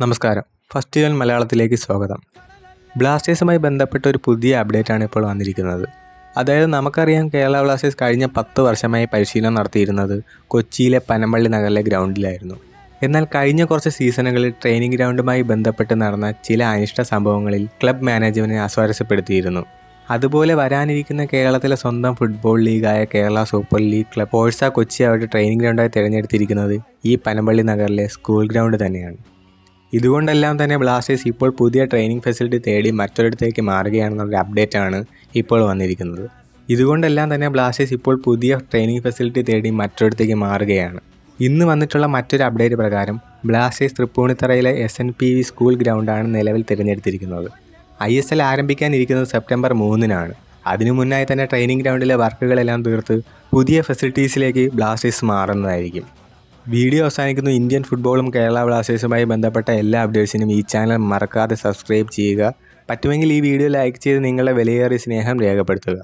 നമസ്കാരം. First year മലയാളത്തിലേക്ക് സ്വാഗതം. ബ്ലാസ്റ്റേഴ്സുമായി ബന്ധപ്പെട്ട ഒരു പുതിയ അപ്ഡേറ്റ് ആണ് ഇപ്പോൾ വന്നിരിക്കുന്നത്. അതായത് നമുക്കറിയാം കേരള ബ്ലാസ്റ്റേഴ്സ് കഴിഞ്ഞ പത്ത് വർഷമായി പരിശീലനം നടത്തിയിരുന്നത് കൊച്ചിയിലെ പനമ്പള്ളി നഗറിലെ ഗ്രൗണ്ടിലായിരുന്നു. എന്നാൽ കഴിഞ്ഞ കുറച്ച് സീസണുകളിൽ ട്രെയിനിങ് ഗ്രൗണ്ടുമായി ബന്ധപ്പെട്ട് നടന്ന ചില അനിഷ്ട സംഭവങ്ങളിൽ ക്ലബ് മാനേജ്മെന്റിനെ അസ്വാരസ്യപ്പെടുത്തിയിരുന്നു. അതുപോലെ വരാനിരിക്കുന്ന കേരളത്തിലെ സ്വന്തം ഫുട്ബോൾ ലീഗായ കേരള സൂപ്പർ ലീഗ് ക്ലബ് ഓഴ്സ കൊച്ചി അവരുടെ ട്രെയിനിങ് ഗ്രൗണ്ടായി തിരഞ്ഞെടുത്തിരിക്കുന്നത് ഈ പനമ്പള്ളി നഗറിലെ സ്കൂൾ ഗ്രൗണ്ട് തന്നെയാണ്. ഇതുകൊണ്ടെല്ലാം തന്നെ ബ്ലാസ്റ്റേഴ്സ് ഇപ്പോൾ പുതിയ ട്രെയിനിങ് ഫെസിലിറ്റി തേടി മറ്റൊരിടത്തേക്ക് മാറുകയാണെന്നുള്ള അപ്ഡേറ്റ് ആണ് ഇപ്പോൾ വന്നിരിക്കുന്നത്. ഇതുകൊണ്ടെല്ലാം തന്നെ ബ്ലാസ്റ്റേഴ്സ് ഇപ്പോൾ പുതിയ ട്രെയിനിങ് ഫെസിലിറ്റി തേടി മറ്റൊരിടത്തേക്ക് മാറുകയാണ്. ഇന്ന് വന്നിട്ടുള്ള മറ്റൊരു അപ്ഡേറ്റ് പ്രകാരം Blasters തൃപ്പൂണിത്തറയിലെ S N P V school ഗ്രൗണ്ടാണ് നിലവിൽ തിരഞ്ഞെടുത്തിരിക്കുന്നത്. ഐ എസ് എൽ ആരംഭിക്കാനിരിക്കുന്നത് സെപ്റ്റംബർ മൂന്നിനാണ്. അതിനു മുന്നായി തന്നെ ട്രെയിനിങ് ഗ്രൗണ്ടിലെ വർക്കുകളെല്ലാം തീർത്ത് പുതിയ ഫെസിലിറ്റീസിലേക്ക് ബ്ലാസ്റ്റേഴ്സ് മാറുന്നതായിരിക്കും. വീഡിയോ അവസാനിക്കുന്നു. ഇന്ത്യൻ ഫുട്ബോളും കേരള ബ്ലാസ്റ്റേഴ്സുമായി ബന്ധപ്പെട്ട എല്ലാ അപ്ഡേറ്റ്സിനും ഈ ചാനൽ മറക്കാതെ സബ്സ്ക്രൈബ് ചെയ്യുക. പറ്റുമെങ്കിൽ ഈ വീഡിയോ ലൈക്ക് ചെയ്ത് നിങ്ങളുടെ വിലയേറിയ സ്നേഹം രേഖപ്പെടുത്തുക.